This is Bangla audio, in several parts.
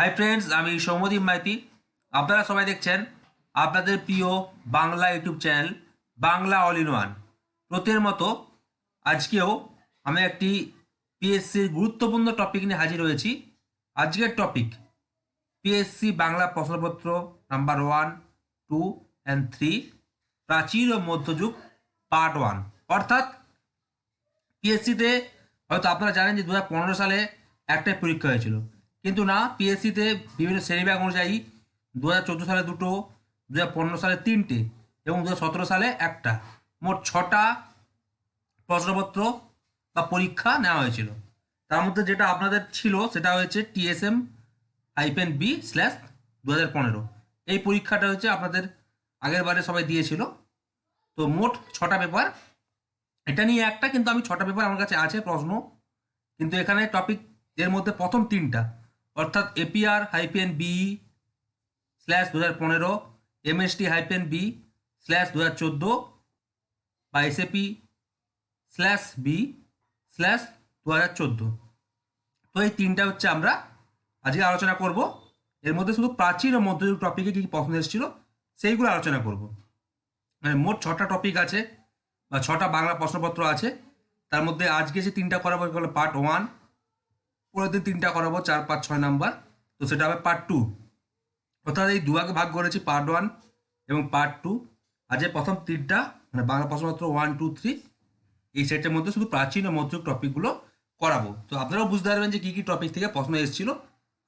হাই ফ্রেন্ডস আমি সৌমদীপ মাইতি। আপনারা সবাই দেখছেন আপনাদের প্রিয় Bangla YouTube channel Bangla all in one. প্রতির মতো আজকেও আমি একটি পিএসসির গুরুত্বপূর্ণ টপিক নিয়ে হাজির হয়েছি। আজকের টপিক পিএসসি বাংলা প্রশ্নপত্র number one two and three প্রাচীর ও মধ্যযুগ পার্ট ওয়ান অর্থাৎ পিএসসিতে হয়তো আপনারা জানেন যে দু হাজার পনেরো সালে একটাই পরীক্ষা হয়েছিল। কিন্তু না পিএসসিতে বিভিন্ন শ্রেণীবিভাগ অনুযায়ী দু হাজার চোদ্দ সালে দুটো দু হাজার পনেরো সালে তিনটে এবং দু হাজার সতেরো সালে একটা। মোট ছটা প্রশ্নপত্র বা পরীক্ষা নেওয়া হয়েছিল। তার মধ্যে যেটা আপনাদের ছিল সেটা হয়েছে টিএসএম হাইপেন বি স্ল্যাশ দু হাজার পনেরো। এই পরীক্ষাটা হচ্ছে আপনাদের আগের বারে সবাই দিয়েছিল। তো মোট ছটা পেপার। এটা নিয়ে একটা, কিন্তু আমি ছটা পেপার আমার কাছে আছে প্রশ্ন। কিন্তু এখানে টপিক এর মধ্যে প্রথম তিনটা। অর্থাৎ এপিআর হাইপেন বি স্ল্যাশ দু হাজার পনেরো এমএসটি হাইপেন বি স্ল্যাশ দু হাজার চোদ্দ বা এসএপি স্ল্যাশ বি স্ল্যাশ দু হাজার চোদ্দ। তো এই তিনটা হচ্ছে আমরা আজকে আলোচনা করব। এর মধ্যে শুধু প্রাচীন ও মধ্যযুগ টপিকে কী কী প্রশ্ন এসেছিল সেইগুলো আলোচনা করব। মানে মোট ছটা টপিক আছে বা ছটা বাংলা প্রশ্নপত্র আছে। তার মধ্যে আজকে যে তিনটা করাবো এগুলো পার্ট ওয়ান দিন তিনটা করাবো, চার, পাঁচ, ছয় নাম্বার। তো সেটা হবে পার্ট টু অর্থাৎ এই দুভাগে ভাগ করেছি পার্ট ওয়ান এবং পার্ট টু আজকে প্রথম তিনটা মানে বাংলা প্রশ্নপত্র ওয়ান টু থ্রি এই সেটের মধ্যে শুধু প্রাচীন ও মধ্যযুগ টপিকগুলো করাবো। তো আপনারাও বুঝতে পারবেন যে কী কী টপিক থেকে প্রশ্ন এসেছিল।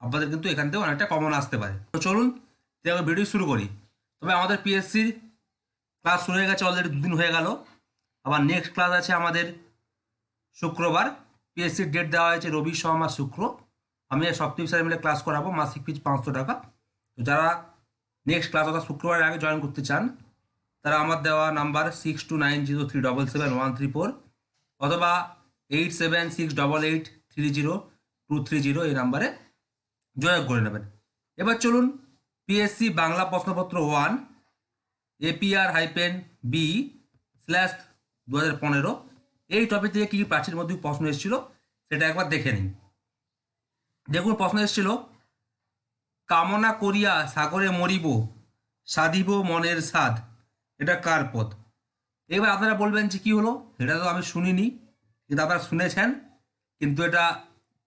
আপনাদের কিন্তু এখান থেকে অনেকটা কমন আসতে পারে। তো চলুন তাহলে ভিডিও শুরু করি। তবে আমাদের পিএসসির ক্লাস শুরু হয়ে গেছে অলরেডি দুদিন হয়ে গেল। আবার নেক্সট ক্লাস আছে আমাদের শুক্রবার। পিএসসির ডেট দেওয়া হয়েছে রবি সোম আর শুক্র। আমি এই সপ্তাহ স্যার মিলে ক্লাস করাবো, মাসিক ফিজ পাঁচশো টাকা। তো যারা নেক্সট ক্লাস অর্থাৎ শুক্রবারের আগে জয়েন করতে চান, তারা আমার দেওয়া number six two nine zero three double seven one three four অথবা eight seven six double eight three zero two three zero এই নাম্বারে যোগাযোগ করে নেবেন। এবার চলুন পিএসসি বাংলা প্রশ্নপত্র one APR hyphen B slash দু হাজার পনেরো এই টপিক থেকে কী কী প্রাচীর মধ্যে প্রশ্ন এসেছিল, সেটা একবার দেখে নিন। দেখুন, প্রশ্ন এসেছিল, কামনা করিয়া সাগরে মরিব, সাধিব মনের সাধ এটা কার পদ এবার আপনারা বলবেন যে কী হলো? এটা তো আমি শুনিনি, কিন্তু আপনারা শুনেছেন, কিন্তু এটা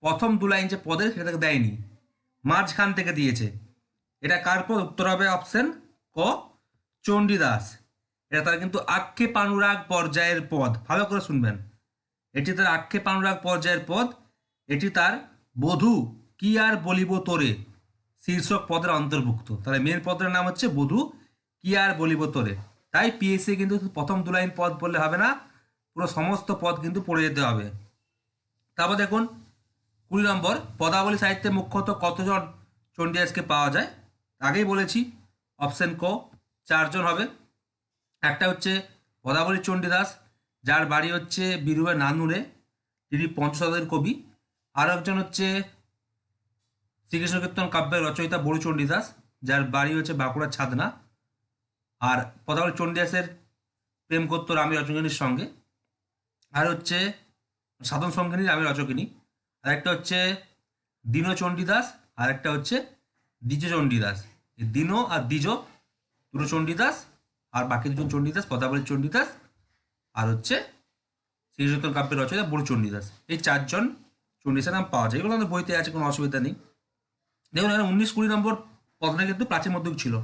প্রথম দু লাইন যে পদের সেটাকে দেয়নি। মাঝখান থেকে দিয়েছে। এটা কার পদ উত্তর হবে অপশন ক, চণ্ডীদাস। এটা তার কিন্তু আক্ষেপ অনুরাগ পর্যায়ের পদ। ভালো করে শুনবেন। এটি তার আক্ষেপ অনুরাগ পর্যায়ের পদ। এটি তার বধূ কি আর বলিব তোরে? শীর্ষক পদের অন্তর্ভুক্ত। তাহলে মেন পদের নাম হচ্ছে বধূ কি আর বলিব তোরে? তাই পিএসসি কিন্তু প্রথম দু লাইন পদ বললে হবে না। পুরো সমস্ত পদ কিন্তু পড়ে যেতে হবে। তারপর দেখুন, কুড়ি নম্বর, পদাবলী সাহিত্যে মুখ্যত কতজন চণ্ডীদাসকে পাওয়া যায়? আগেই বলেছি অপশন ক, চারজন হবে। একটা হচ্ছে পদাবলী চণ্ডীদাস, যার বাড়ি হচ্ছে বীরুয়া নানুরে, তিনি পঞ্চশতের কবি। আর একজন হচ্ছে শ্রীকৃষ্ণ কীর্তন কাব্যের রচয়িতা বড়ু চণ্ডীদাস, যার বাড়ি হচ্ছে বাঁকুড়ার ছাদনা। আর পদাবলী চণ্ডীদাসের প্রেম করতো রামী রচকিনীর সঙ্গে। আর হচ্ছে সাধন সঙ্গিনী রামী রচকিনী আর একটা হচ্ছে দীন চণ্ডীদাস, আর একটা হচ্ছে দ্বিজ চণ্ডীদাস। দীন আর দ্বিজ দুটো চণ্ডীদাস আর বাকি দুজন চণ্ডীদাস, পদাবলী চণ্ডীদাস, আর হচ্ছে শ্রীচৈতন কাব্যের রচয়িতা বড় চণ্ডীদাস। এই চারজন চণ্ডীদাসের নাম পাওয়া যায়। এগুলো আমাদের বইতে আছে, কোনো অসুবিধা নেই। দেখুন, এখানে উনিশ কুড়ি নম্বর প্রশ্ন কিন্তু প্রাচীন মধ্যযুগ ছিল।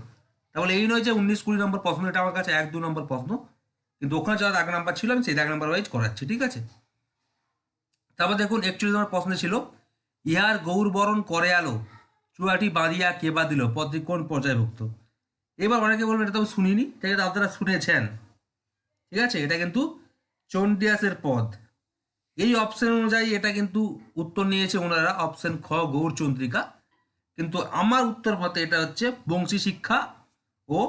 তাহলে এই নয় যে উনিশ কুড়ি নম্বর প্রশ্ন, এটা আমার কাছে এক দু নম্বর প্রশ্ন। কিন্তু ওখানে যারা দাগ নাম্বার ছিল, আমি সেই দাগ নাম্বার ওয়াইজ করাচ্ছি, ঠিক আছে? তারপর দেখুন, একচল্লিশ নম্বর প্রশ্ন ছিল, ইহার গৌর বরণ করে আলো, চুয়াটি বাঁধিয়া কে বা দিল পদটি কোন পর্যায়ভুক্ত? এবার অনেকে বলবেন এটা তো শুনিনি তাই এটা আপনারা শুনেছেন। ঠিক আছে? এটা কিন্তু চন্ডিয়াসের পদ। এই অপশন অনুযায়ী এটা কিন্তু উত্তর নিয়েছে ওনারা অপশন খ গৌর চন্দ্রিকা কিন্তু আমার উত্তর পথে এটা হচ্ছে বংশী শিক্ষা ও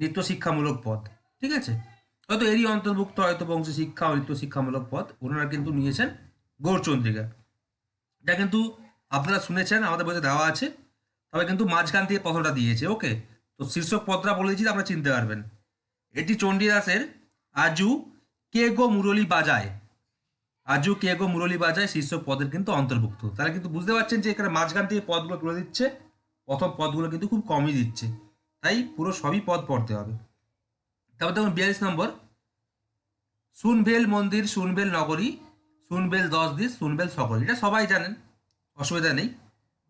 নৃত্য শিক্ষামূলক পদ। ঠিক আছে? হয়তো এরই অন্তর্ভুক্ত হয়তো বংশী শিক্ষা ও নৃত্য শিক্ষামূলক পদ ওনারা কিন্তু নিয়েছেন গৌরচন্দ্রিকা। এটা কিন্তু আপনারা শুনেছেন, আমাদের বইতে দেওয়া আছে। তবে কিন্তু মাঝখান থেকে প্রশ্নটা দিয়েছে ওকে তো শীর্ষক পদটা বলে দিয়েছি আপনারা চিনতে পারবেন। এটি চণ্ডীদাসের আজু কে গো মুরলি বাজায়। আজু কে গো মুরলি বাজায় শীর্ষক পদের কিন্তু অন্তর্ভুক্ত। তারা কিন্তু বুঝতে পারছেন যে এখানে মাঝখান থেকে পদগুলো তুলে দিচ্ছে, প্রথম পদগুলো কিন্তু খুব কমই দিচ্ছে। তাই পুরো সবই পদ পড়তে হবে। তারপর দেখুন বিয়াল্লিশ নম্বর। সুনভেল মন্দির, সুনভেল নগরী সুনবেল দশ দিস সুনবেল সকল। এটা সবাই জানেন, অসুবিধা নেই।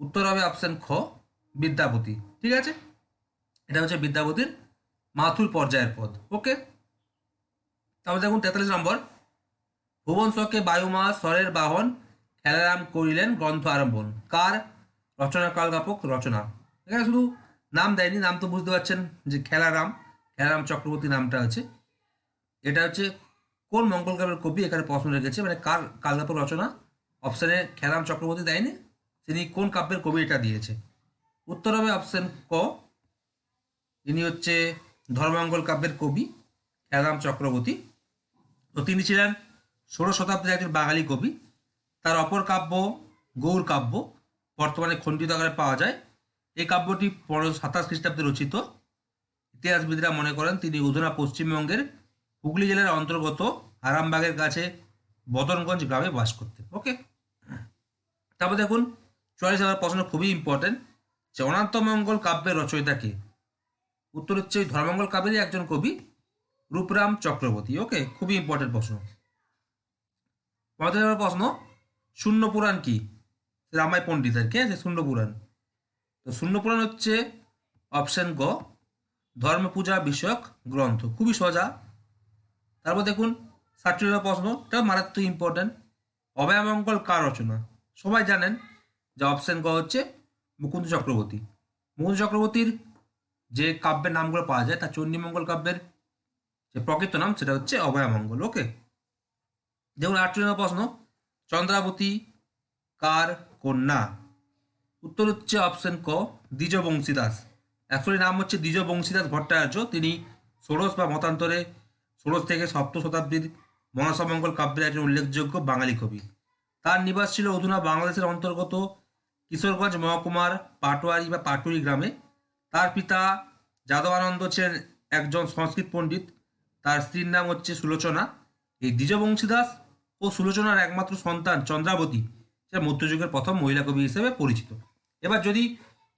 উত্তর হবে অপশন খ, বিদ্যাপতি। ঠিক আছে? এটা হচ্ছে বিদ্যাপতির মাথুর পর্যায়ের পদ, ওকে? তারপর দেখুন তেতাল্লিশ নম্বর। ভুবন শকে বায়ুমা স্বরের বাহন খেলারাম করিলেন গ্রন্থ আরম্ভন। কার? রচনা কালগাপক রচনা। এখানে শুধু নাম দেয়নি, নাম তো বুঝতে পারছেন যে খেলারাম খেলারাম চক্রবর্তী নামটা আছে। এটা হচ্ছে কোন মঙ্গলকারের কবি এখানে প্রশ্ন রেখেছে? মানে কার কালগাপক রচনা? অপশানে খেলারাম চক্রবর্তী দেয়নি, তিনি কোন কাব্যের কবি এটা দিয়েছে? উত্তর হবে অপশান ক ইনি হচ্ছে ধর্মমঙ্গল কাব্যের কবি খেলারাম চক্রবর্তী। তো তিনি ছিলেন ষোড়শ শতাব্দীর একজন বাঙালি কবি। তার অপর কাব্য গৌর কাব্য বর্তমানে খণ্ডিত আকারে পাওয়া যায়। এই কাব্যটি পনেরোশো সাতাশ খ্রিস্টাব্দে রচিত। ইতিহাসবিদরা মনে করেন তিনি উধনা পশ্চিমবঙ্গের হুগলি জেলার অন্তর্গত আরামবাগের কাছে বদনগঞ্জ গ্রামে বাস করতেন। ওকে? তারপর দেখুন, চুয়াল্লিশ নম্বর প্রশ্ন খুবই ইম্পর্টেন্ট যে অনন্তমঙ্গল কাব্যের রচয়িতা কে উত্তর হচ্ছে ওই ধর্মমঙ্গল কাব্যেরই একজন কবি, রূপরাম চক্রবর্তী। ওকে খুবই ইম্পর্টেন্ট প্রশ্ন। নম্বর প্রশ্ন, শূন্য পুরাণ কি? রামাই পণ্ডিতের, কে? আছে শূন্য পুরাণ। তো শূন্য পুরাণ হচ্ছে অপশন গ ধর্ম পূজা বিষয়ক গ্রন্থ। খুবই সোজা। তারপর দেখুন নম্বর প্রশ্ন এটা মারাত্মক ইম্পর্টেন্ট অভয়ামঙ্গল কার রচনা? সবাই জানেন যে অপশন গ হচ্ছে মুকুন্দ চক্রবর্তী। মুকুন্দ চক্রবর্তীর যে কাব্যের নামগুলো পাওয়া যায়, তা চণ্ডীমঙ্গল কাব্যের যে প্রকৃত নাম, সেটা হচ্ছে অভয়ামঙ্গল ওকে দেখুন আটচল্লিশ প্রশ্ন, চন্দ্রাবতী কার কন্যা? উত্তর হচ্ছে অপশন ক দ্বিজ বংশীদাস অ্যাকচুয়ালি নাম হচ্ছে দ্বিজ বংশীদাস ভট্টাচার্য, তিনি ষোড়শ বা মতান্তরে ষোড়শ থেকে সপ্ত শতাব্দীর মনসামঙ্গল কাব্যের একজন উল্লেখযোগ্য বাঙালি কবি। তার নিবাস ছিল অধুনা বাংলাদেশের অন্তর্গত কিশোরগঞ্জ মহকুমার পাটোয়ারি বা পাটুরি গ্রামে। তার পিতা যাদবানন্দ ছিলেন একজন সংস্কৃত পণ্ডিত। তার স্ত্রীর নাম হচ্ছে সুলোচনা। এই দ্বিজবংশী দাস ও সুলোচনার একমাত্র সন্তান চন্দ্রাবতী সে মধ্যযুগের প্রথম মহিলা কবি হিসেবে পরিচিত। এবার যদি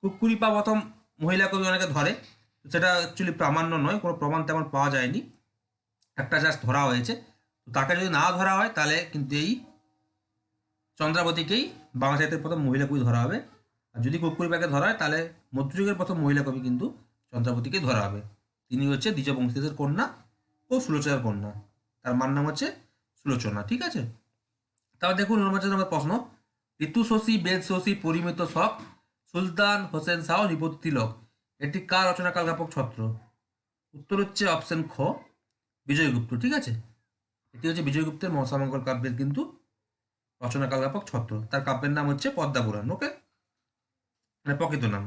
কুকুরিপা প্রথম মহিলা কবি অনেকে ধরে সেটা অ্যাকচুয়ালি প্রামাণ্য নয়, কোনো প্রমাণ তেমন পাওয়া যায়নি। একটা জাস্ট ধরা হয়েছে। তাকে যদি না ধরা হয়, তাহলে কিন্তু এই চন্দ্রাবতীকেই বাংলা সাহিত্যের প্রথম মহিলা কবি ধরা হবে। আর যদি কুকুরিপাকে ধরা হয়, তাহলে মধ্যযুগের প্রথম মহিলা কবি কিন্তু চন্দ্রাবতীকে ধরা হবে। তিনি হচ্ছে দ্বিজবংশীদের কন্যা ও সুলোচনার কন্যা। তার মার নাম হচ্ছে সুলোচনা, ঠিক আছে? তারপর দেখুন উনপঞ্চাশ নম্বর প্রশ্ন। ঋতু শশী বেদ শশী পরিমিত শখ সুলতান, হোসেন শাহ, নিপতি তিলক, এটি কার রচনা কালগাপক ছত্র? উত্তর হচ্ছে অপশন খ, বিজয়গুপ্ত, ঠিক আছে? এটি হচ্ছে বিজয়গুপ্তের মহাসামঙ্গল কাব্যের কিন্তু রচনা কালগাপক ছত্র। তার কাব্যের নাম হচ্ছে পদ্মাপুরাণ ওকে মানে প্রকৃত নাম।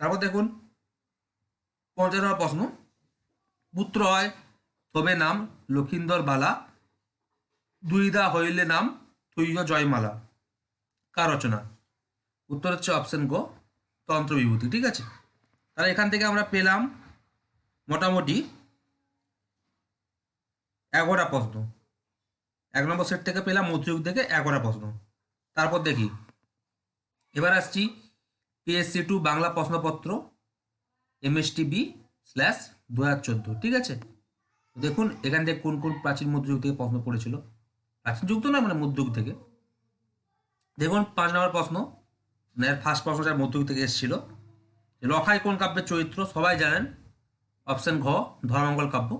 তারপর দেখুন পঞ্চাশ নম্বর প্রশ্ন, পুত্র হয় তবে নাম লক্ষিন্দর বালা দুইদা হইলে নাম থৈয় জয়মালা। কার রচনা? উত্তর হচ্ছে অপশন গ তন্ত্র বিভূতি, ঠিক আছে? তাহলে এখান থেকে আমরা পেলাম মোটামুটি এগারোটা প্রশ্ন। এক নম্বর সেট থেকে পেলাম মধ্যযুগ থেকে এগারোটা প্রশ্ন। তারপর দেখি, এবার আসছি পিএসসি টু বাংলা প্রশ্নপত্র এমএসটিবি স্ল্যাশ দু হাজার চোদ্দ, ঠিক আছে? দেখুন, এখান থেকে কোন কোন প্রাচীন মধ্যযুগ থেকে প্রশ্ন পড়েছিল। প্রাচীন যুগ তো না মানে মধ্যযুগ থেকে। দেখুন, পাঁচ নম্বর প্রশ্ন মানে ফার্স্ট প্রশ্নটা মধ্যযুগ থেকে এসেছিল। লখাই কোন কাব্যের চরিত্র? সবাই জানেন। অপশন ঘ ধর্মঙ্গল কাব্য।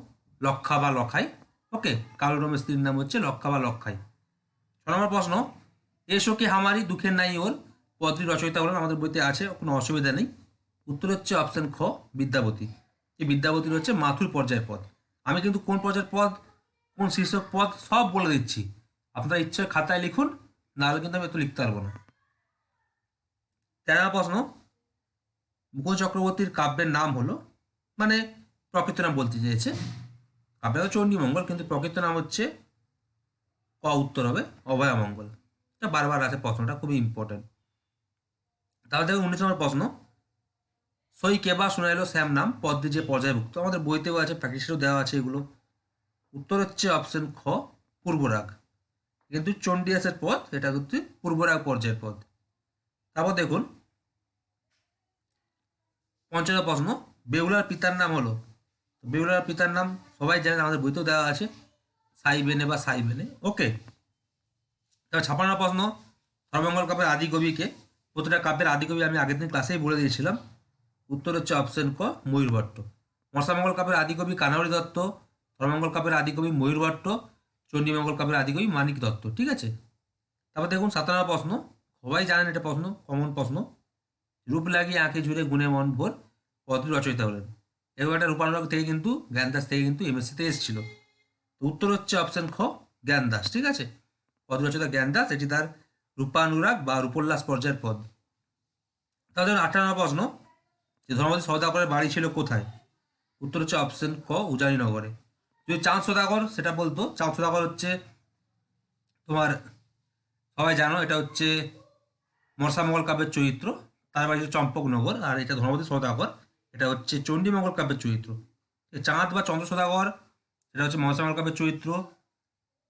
লক্ষা বা লখাই। ওকে কালরমের স্ত্রীর নাম হচ্ছে লক্ষা বা লক্ষাই। ছ নম্বর প্রশ্ন, এসো কি হামারি দুঃখের নাই ওর? পদটি রচয়িতা বলেন, আমাদের বইতে আছে, কোনো অসুবিধা নেই। উত্তর হচ্ছে অপশন খ বিদ্যাপতি এই বিদ্যাপতির হচ্ছে মাথুর পর্যায়ের পদ। আমি কিন্তু কোন পর্যায়ের পদ, কোন শীর্ষক পদ, সব বলে দিচ্ছি। আপনারা ইচ্ছে খাতায় লিখুন, নাহলে কিন্তু আমি এত লিখতে পারব না। তেরো প্রশ্ন। মুকুল চক্রবর্তীর কাব্যের নাম হলো মানে প্রকৃত নাম বলতে চেয়েছে। কাব্যের চণ্ডীমঙ্গল কিন্তু প্রকৃত নাম হচ্ছে ক উত্তর হবে, অভয়ামঙ্গল। এটা বারবার আছে, প্রশ্নটা খুবই ইম্পর্টেন্ট তাহলে দেখো উনিশ নম্বর প্রশ্ন। সই কেবা শোনাইলো শ্যাম নাম পদ্মে যে পর্যায়ভুক্ত। আমাদের বইতেও আছে প্র্যাকটিসেও দেওয়া আছে এগুলো। উত্তর হচ্ছে অপশন খ, পূর্বরাগ। কিন্তু চণ্ডীদাসের পদ, এটা কিন্তু পূর্বরাগ পর্যায়ের পদ। তারপর দেখুন পঞ্চম প্রশ্ন বেহুলার পিতার নাম হলো। বেহুলার পিতার নাম সবাই জানেন, আমাদের বইতেও দেওয়া আছে। সাই বেনে বা সাই বেনে ওকে এবার ছাপান্ন প্রশ্ন, সর্বমঙ্গল কাপের আদি কবিকে প্রতিটা কাব্যের আদি কবি আমি আগের দিন ক্লাসেই বলে দিয়েছিলাম। উত্তর হচ্ছে অপশন ক, ময়ূর ভট্ট। মশামঙ্গল কাপের আদি কবি কানাড়ি দত্ত সর্বমঙ্গল কাপের আদি কবি ময়ূর ভট্ট, চণ্ডীমঙ্গল কাপের আদি কবি মানিক দত্ত, ঠিক আছে? তারপর দেখুন সাতান্ন প্রশ্ন, সবাই জানেন এটা প্রশ্ন কমন প্রশ্ন। রূপ লাগিয়ে আঁকে জুড়ে গুণে মন ভোর, পদটি রচয়িতা হলেন। এরকম একটা রূপানুরাগ থেকে কিন্তু, জ্ঞানদাস থেকে কিন্তু এমএসসিতে এসেছিল। উত্তর হচ্ছে অপশন খ, জ্ঞানদাস, ঠিক আছে? পদ রচয়িতা জ্ঞানদাস, এটি তার রূপানুরাগ বা রূপোল্লাস পর্যায়ের পদ। তাহলে আঠারো প্রশ্ন। যে ধর্মপতি সৌদাগরের বাড়ি ছিল কোথায়? উত্তর হচ্ছে অপশন ক, উজানীনগরে। যদি চাঁদ সৌদাগর সেটা বলতো। চাঁদ সৌদাগর হচ্ছে তোমার, সবাই জানো, এটা হচ্ছে মর্ষামঙ্গল কাব্যের চরিত্র। তার বাড়ি হচ্ছে চম্পকনগর আর এটা ধর্মপতি সৌদাগর এটা হচ্ছে চণ্ডীমঙ্গল কাব্যের চরিত্র। চাঁদ বা চন্দ্র সৌদাগর এটা হচ্ছে মহাসামঙ্গল কাব্যের চরিত্র।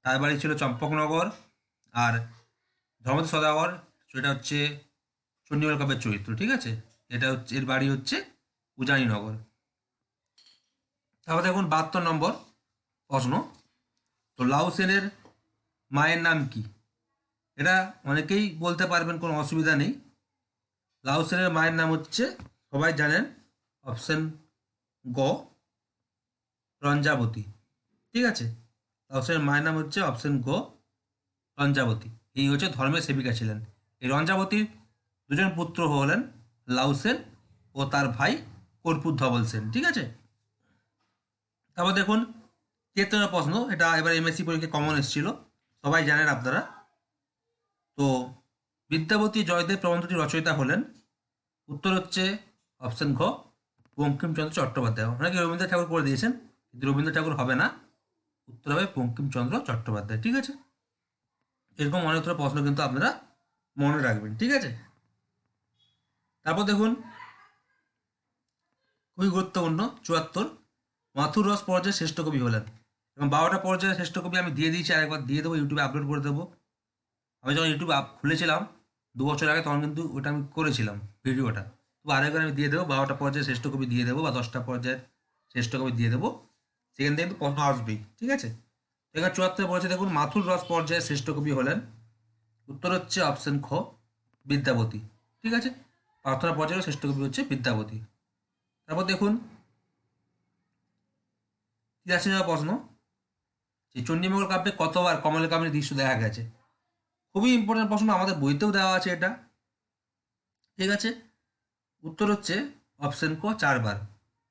তার বাড়ি ছিল চম্পকনগর আর ধর্মপতি সৌদাগর, সেটা হচ্ছে চণ্ডীমঙ্গল কাপের চরিত্র, ঠিক আছে? এটা হচ্ছে, এর বাড়ি হচ্ছে উজানিনগর তারপর দেখুন বাহাত্তর নম্বর প্রশ্ন। তো লাউ সেনের মায়ের নাম কি? এটা অনেকেই বলতে পারবেন, কোনো অসুবিধা নেই। লাউ সেনের মায়ের নাম হচ্ছে, সবাই জানেন, অপশন গ, রঞ্জাবতী। ঠিক আছে? লাউ সেনের মায়ের নাম হচ্ছে অপশন গ রঞ্জাবতী। এই হচ্ছে ধর্মের সেবিকা ছিলেন। এই রঞ্জাবতীর দুজন পুত্র হলেন লাউসেন ও তার ভাই কর্পূর ধবল সেন, ঠিক আছে? তারপর দেখুন তিয়াত্তর প্রশ্ন, এটা এবার এমএসসি পরীক্ষা কমন এসেছিল। সবাই জানেন আপনারা। তো বিদ্যাবতী জয়দেব প্রবন্ধটি রচয়িতা হলেন। উত্তর হচ্ছে অপশন ঘ, বঙ্কিমচন্দ্র চট্টোপাধ্যায়। অনেকে রবীন্দ্র ঠাকুর করে দিয়েছেন, কিন্তু রবীন্দ্র ঠাকুর হবে না। উত্তর হবে বঙ্কিমচন্দ্র চট্টোপাধ্যায়, ঠিক আছে? এরকম অনেকগুলো প্রশ্ন কিন্তু আপনারা মনে রাখবেন, ঠিক আছে? তারপর দেখুন, খুবই গুরুত্বপূর্ণ, চুয়াত্তর, মাথুর রস পর্যায়ে শ্রেষ্ঠ কবি হলেন। এবং বারোটা পর্যায়ে শ্রেষ্ঠ কবি আমি দিয়ে দিয়েছি, আরেকবার দিয়ে দেবো, ইউটিউবে আপলোড করে দেবো। আমি যখন ইউটিউব খুলেছিলাম, দু বছর আগে, তখন কিন্তু ওটা আমি করেছিলাম, ভিডিওটা। তো আরেকবার আমি দিয়ে দেবো, বারোটা পর্যায়ে শ্রেষ্ঠ কবি দিয়ে দেবো, বা দশটা পর্যায়ের শ্রেষ্ঠ কবি দিয়ে দেবো। সেখান থেকে কিন্তু প্রশ্ন আসবেই, ঠিক আছে? এখানে চুয়াত্তর বলছে, দেখুন, মাথুর রস পর্যায়ে শ্রেষ্ঠ কবি হলেন। উত্তর হচ্ছে অপশন খ বিদ্যাপতি ঠিক আছে? প্রার্থনা পর্যায়ে শ্রেষ্ঠ কবি হচ্ছে বিদ্যাপতি তারপর দেখুন তিরাশি নম্বর প্রশ্ন। যে চণ্ডীমঙ্গল কাব্যে কতবার কমল কামিনী দৃশ্য দেখা গেছে? খুবই ইম্পর্টেন্ট প্রশ্ন, আমাদের বইতেও দেওয়া আছে এটা। ঠিক আছে? উত্তর হচ্ছে অপশন ক, চারবার।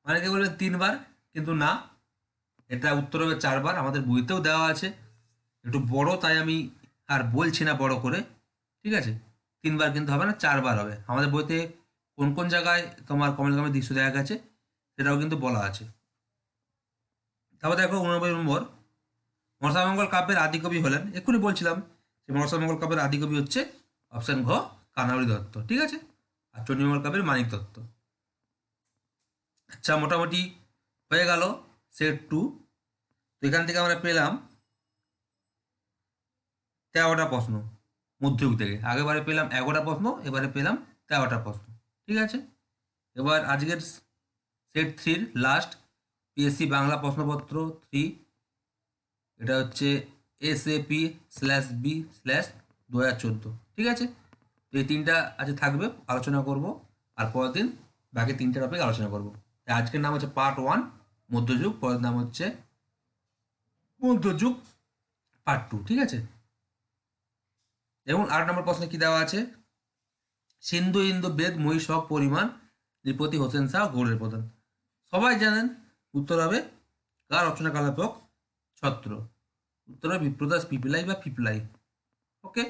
অনেকে বলবেন তিনবার, কিন্তু না। এটা উত্তর হবে চারবার, আমাদের বইতেও দেওয়া আছে। একটু বড়, তাই আমি আর বলছি না বড় করে, ঠিক আছে? তিনবার কিন্তু হবে না, চারবার হবে। আমাদের বইতে কোন কোন জায়গায় তোমার কমলগামের দৃশ্য দেখা গেছে, সেটাও কিন্তু বলা আছে। তারপর দেখো উননব্বই নম্বর। মনসামঙ্গল কাব্যের আদিকবি হলেন। এক্ষুনি বলছিলাম যে মনসামঙ্গল কাব্যের আদিকবি হচ্ছে অপশন ঘ কানাড়ি দত্ত, ঠিক আছে? আর চণ্ডীমঙ্গল কাব্যের মানিক দত্ত। আচ্ছা মোটামুটি হয়ে গেল। Set two. তো এখান থেকে আমরা পেলাম তেরোটা প্রশ্ন মধ্যযুগ থেকে। আগেবারে পেলাম এগারোটা প্রশ্ন, এবারে পেলাম তেরোটা প্রশ্ন। ঠিক আছে? এবার আজকের সেট থ্রির লাস্ট পিএসসি বাংলা প্রশ্নপত্র থ্রি, এটা হচ্ছে S A P slash B slash দু হাজার চোদ্দ। ঠিক আছে? তো এই তিনটা আজকে থাকবে, আলোচনা করব, আর পরের দিন বাকি তিনটা টপিক আলোচনা করব। আজকের নাম হচ্ছে পার্ট ওয়ান মধ্যযুগ, পরের নাম হচ্ছে মধ্যযুগ পার্ট টু ঠিক আছে? এবং আট নম্বর প্রশ্নে কি দেওয়া আছে? সিন্ধু, ইন্দু, বেদ মহিষক পরিমাণ নৃপতি হোসেন শাহ, গৌড়ের প্রধান। সবাই জানেন উত্তর হবে কার? রচনা কালাপক ছত্র। উত্তর হবে বিপ্রদাস, পিপিলাই বা পিপলাই। ওকে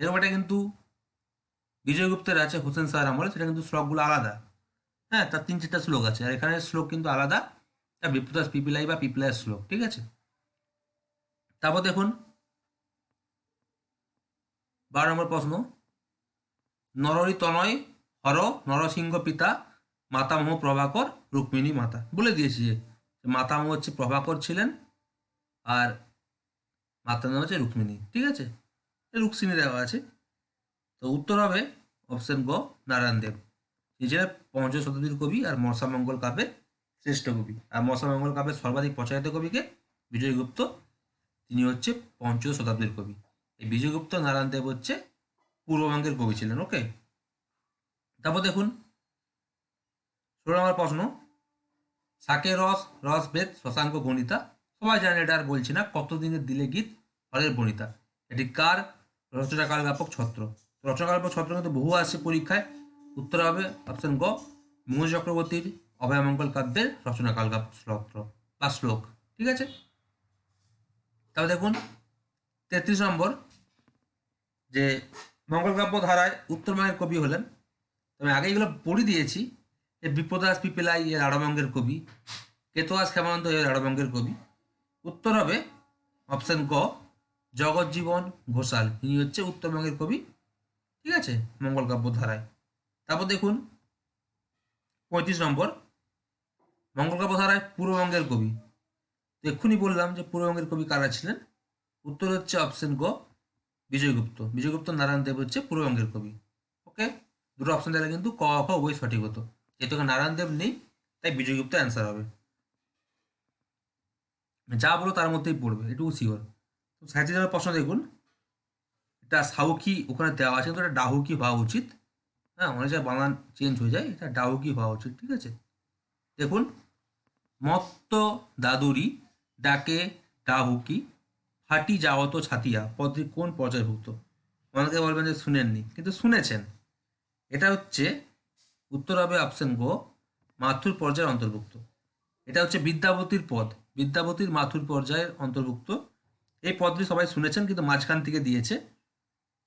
এরকম এটা কিন্তু বিজয়গুপ্তের আছে, হোসেন শাহ আমলে, সেটা কিন্তু শ্লোকগুলো আলাদা। হ্যাঁ তার তিন চারটা শ্লোক আছে, আর এখানে শ্লোক কিন্তু আলাদা। বিপ্রদাস পিপিলাই বা পিপলাইয়ের শ্লোক ঠিক আছে? তারপর দেখুন, বারো নম্বর প্রশ্ন। নররি তনয় হর, নরসিংহ পিতা মাতামহ প্রভাকর, রুক্মিণী মাতা। বলে দিয়েছি যে মাতামহ হচ্ছে প্রভাকর ছিলেন আর মাতার নাম হচ্ছে রুক্মিণী, ঠিক আছে? রুক্মিণী দেওয়া আছে। তো উত্তর হবে অপশন গ, নারায়ণ দেব। তিনি পঞ্চ শতাব্দীর কবি আর মশামঙ্গল কাব্যের শ্রেষ্ঠ কবি। আর মশামঙ্গল কাব্যের সর্বাধিক প্রচারিত কবিকে বিজয়গুপ্ত তিনি হচ্ছে পঞ্চম শতাব্দীর কবি। এই বিজয়গুপ্ত নারায়ণ দেব হচ্ছে পূর্ববঙ্গের কবি ছিলেন ওকে তারপর দেখুন, ষোলো নম্বর প্রশ্ন। শাকে রস রস বেদ, শশাঙ্ক গণিতা সবাই জানেন এটা আর বলছি না কতদিনের দিলে গীত হরের বনিতা? এটি কার? রচনাকাল ব্যাপক ছত্র। রচনাকাল ব্যাপক ছত্র কিন্তু বহু আসছে পরীক্ষায়। উত্তর হবে অপশন গ মোহন চক্রবর্তীর অভয়মঙ্গল কাব্যের রচনাকাল ছত্র বা শ্লোক, ঠিক আছে? তাহলে দেখুন, তেত্রিশ নম্বর, যে মঙ্গলকাব্য ধারায় উত্তরবঙ্গের কবি হলেন। আমি আগে এগুলো পড়ে দিয়েছি। যে বিপ্রদাস পিপেলাই এর আড়বঙ্গের কবি কেতোয়াস ক্ষেমানন্দ এর আড়বঙ্গের কবি। উত্তর হবে অপশন ক জগজ্জীবন ঘোষাল। ইনি হচ্ছে উত্তরবঙ্গের কবি, ঠিক আছে? মঙ্গলকাব্য ধারায়। তারপর দেখুন, পঁয়ত্রিশ নম্বর মঙ্গলকাব্য ধারায় পূর্ববঙ্গের কবি। এক্ষুনি বললাম যে পূর্ববঙ্গের কবি কারা ছিলেন? উত্তর হচ্ছে অপশন গ, বিজয়গুপ্ত। বিজয়গুপ্ত নারায়ণ দেব হচ্ছে পূর্ববঙ্গের কবি। ওকে? দুটো অপশন দিলে কিন্তু ক, খ উভয় সঠিক হতো। যেহেতু নারায়ণ দেব নেই, তাই বিজয়গুপ্ত অ্যান্সার হবে। যা বলো তার মধ্যেই পড়বে, এটুকু শিওর তো সাহিত্যের প্রশ্ন দেখুন। এটা সাউকি ওখানে দেওয়া আছে, কিন্তু এটা ডাহুকি হওয়া উচিত। হ্যাঁ অনেক জায়গায় বানান চেঞ্জ হয়ে যায়, এটা ডাহুকি হওয়া উচিত, ঠিক আছে? দেখুন মত্ত দাদুরি ডাকে ডাহুকি ফাটি যাওয়াত ছাতিয়া, পদটি কোন পর্যায়ভুক্ত? অনেকে বলবেন যে শুনেননি, কিন্তু শুনেছেন। এটা হচ্ছে উত্তর হবে অপশন গো, মাথুর পর্যায়ের অন্তর্ভুক্ত। এটা হচ্ছে বিদ্যাবতীর পদ, বিদ্যাবতীর মাথুর পর্যায়ের অন্তর্ভুক্ত। এই পদটি সবাই শুনেছেন, কিন্তু মাঝখান থেকে দিয়েছে।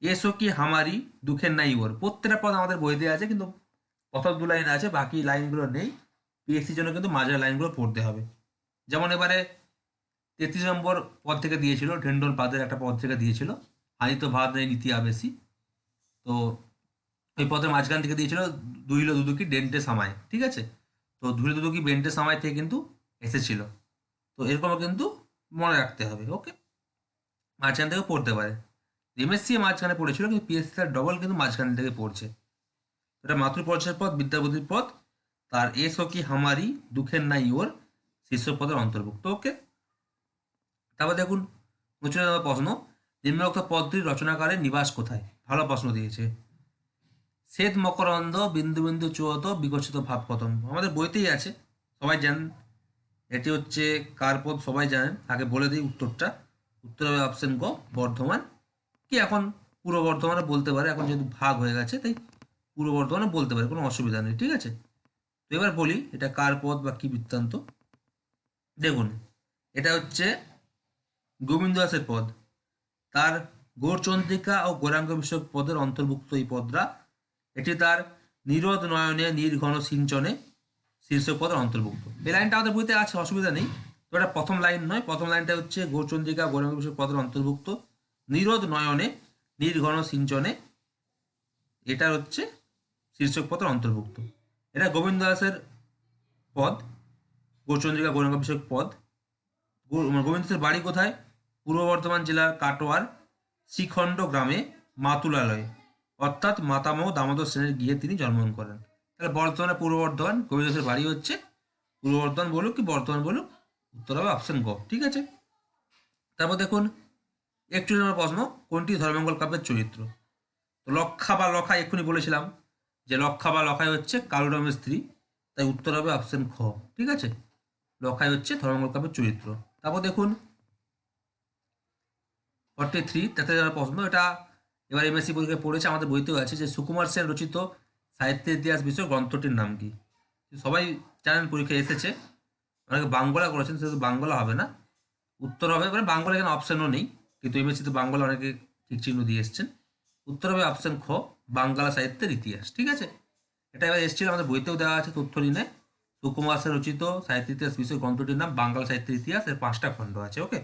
এসো কি হামারি দুঃখের নাই ওর। প্রত্যেকটা পদ আমাদের বই দেওয়া আছে, কিন্তু প্রথম দু লাইন আছে, বাকি লাইনগুলো নেই। পিএসসির জন্য কিন্তু মাঝের লাইনগুলো পড়তে হবে। যেমন এবারে তেত্রিশ নম্বর পদ থেকে দিয়েছিল, ঢেন্ডন পাদের একটা পদ থেকে দিয়েছিল, হানিত ভাত নেই নীতি আবেশি। তো ওই পদের মাঝখান থেকে দিয়েছিল দুইলো দুদুকি ডেন্টে সামায় ঠিক আছে? তো ধুলে দুদুকি বেন্টে সামায় থেকে কিন্তু এসেছিল। তো এরকমও কিন্তু মনে রাখতে হবে, ওকে? মাঝখান থেকে পড়তে পারে। এমএসসি মাঝখানে পড়েছিল, কিন্তু পিএসসি তার ডবল কিন্তু মাঝখান থেকে পড়ছে। এটা মাতৃ পর্যায়ের পদ বিদ্যাপতির পদ তার এস ও কি হামারি, দুঃখের নাই ওর শীর্ষ পদের অন্তর্ভুক্ত, ওকে? তারপর দেখুন উচ্চ প্রশ্ন, নিম্নোক্ত পদটির রচনাকারের নিবাস কোথায়? ভালো প্রশ্ন দিয়েছে। শ্বেত মকরন্দ, বিন্দু বিন্দু চুয়ত, বিকশিত ভাব কতম আমাদের বইতেই আছে, সবাই জানেন এটি হচ্ছে কার পদ, সবাই জানেন। আগে বলে দিই উত্তরটা। উত্তর হবে অপশন গ, বর্ধমান। কি এখন পূর্ব বর্ধমানে বলতে পারে, এখন যেহেতু ভাগ হয়ে গেছে, তাই পূর্ব বর্ধমানে বলতে পারে, কোনো অসুবিধা নেই, ঠিক আছে? তো এবার বলি এটা কার পদ বা কি বৃত্তান্ত? দেখুন, এটা হচ্ছে গোবিন্দ দাসের পদ। তার গৌরচন্দ্রিকা ও গৌরাঙ্গ বিষয়ক পদের অন্তর্ভুক্ত এই পদরা। এটি তার নিরোধ নয়নে নির্ঘন সিঞ্চনে শীর্ষক পদের অন্তর্ভুক্ত। এই লাইনটা আমাদের বইতে আছে, অসুবিধা নেই। তো এটা প্রথম লাইন নয়। প্রথম লাইনটা হচ্ছে গৌরচন্দ্রিকা, গৌরাঙ্গ বিষয়ক পদের অন্তর্ভুক্ত। নিরোধ নয়নে নির্ঘন সিঞ্চনে এটা হচ্ছে শীর্ষক পদের অন্তর্ভুক্ত। এটা গোবিন্দ দাসের পদ গৌরচন্দ্রিকা গৌরাঙ্গ বিষয়ক পদ। গো- গোবিন্দ দাসের বাড়ি কোথায়? পূর্ব বর্ধমান জেলার কাটোয়ার শ্রীখণ্ড গ্রামে মাতুলালয়ে। অর্থাৎ মাতামহ দামোদর সেনের গিয়ে তিনি জন্মগ্রহণ করেন। তাহলে বর্ধমানে পূর্ব বর্ধমান, গোবিন্দ দাসের বাড়ি হচ্ছে পূর্ব বর্ধমান বলুক কি বর্ধমান বলুক, উত্তর হবে অপশন গ, ঠিক আছে? তারপর দেখুন একটু নম্বর প্রশ্ন, কোনটি ধর্মঙ্গল কাব্যের চরিত্র? লক্ষা বা লখা এক্ষুনি বলেছিলাম। যে লক্ষা বা লখাই হচ্ছে কালুরামের স্ত্রী, তাই উত্তর হবে অপশন খ, ঠিক আছে? লখাই হচ্ছে ধর্মঙ্গল কাপের চরিত্র। তারপর দেখুন ফর্টি থ্রি তাতে যারা প্রশ্ন, এটা এবার এমএসসি পরীক্ষায় পড়েছে, আমাদের বইতেও আছে যে সুকুমার সেন রচিত সাহিত্যের ইতিহাস বিষয় গ্রন্থটির নাম কি? সবাই জানেন পরীক্ষায় এসেছে, অনেকে বাংলা করেছেন, সেহেতু বাংলা হবে না। উত্তর হবে মানে বাংলা এখানে অপশনও নেই, কিন্তু এমএসসিতে বাংলা অনেকে ঠিক চিহ্ন দিয়ে এসছেন। উত্তর হবে অপশন খ বাংলা সাহিত্যের ইতিহাস, ঠিক আছে? এটা এবার এসেছিল আমাদের বইতেও দেওয়া আছে তথ্য নিনে সুকুমার সেন রচিত সাহিত্য ইতিহাস বিষয় গ্রন্থটির নাম বাংলা সাহিত্যের ইতিহাস, এর পাঁচটা খণ্ড আছে, ওকে?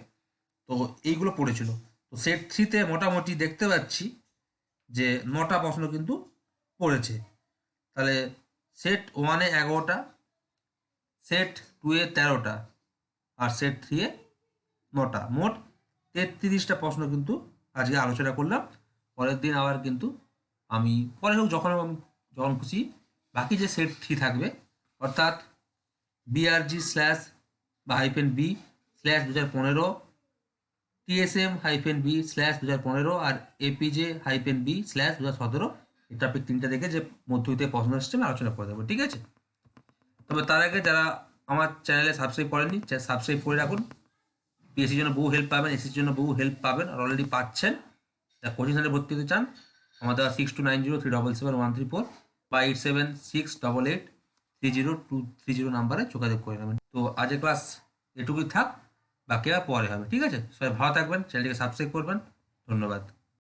তো এইগুলো পড়েছিল। তো সেট থ্রিতে মোটামুটি দেখতে পাচ্ছি যে নটা প্রশ্ন কিন্তু পড়েছে। তাহলে সেট ওয়ানে এগারোটা সেট টু এ তেরোটা, আর সেট থ্রি এ নটা। মোট তেত্রিশটা প্রশ্ন কিন্তু আজকে আলোচনা করলাম। পরের দিন আবার কিন্তু আমি, পরে হোক যখন আমি, যখন খুশি। বাকি যে সেটটি থাকবে, অর্থাৎ বিআরজি স্ল্যাশ বা হাইফেন বি স্ল্যাশ দু হাজার পনেরো টিএসএম হাইফেন বি স্ল্যাশ দু হাজার পনেরো আর এপিজে হাইফেন বি স্ল্যাশ দু হাজার সতেরো এই টপিক তিনটা দেখে যে মধ্যবিত্তে প্রশ্ন সিস্টেমে আলোচনা করে দেবো, ঠিক আছে? তবে তার আগে যারা আমার চ্যানেলে সাবস্ক্রাইব করেননি সাবস্ক্রাইব করে রাখুন। পিএসসির জন্য বহু হেল্প পাবেন এসির জন্য বহু হেল্প পাবেন, আর অলরেডি পাচ্ছেন। যা কোচিং সেন্টারে ভর্তি হতে চান আমাদের six two nine zero three double seven one three four বা eight seven six double eight three zero two three zero নাম্বারে যোগাযোগ করে নেবেন। তো আজের ক্লাস এটুকুই থাক বাকি আর পরে হবে, ঠিক আছে? সবাই ভালো থাকবেন চ্যানেলটিকে সাবস্ক্রাইব করবেন, ধন্যবাদ।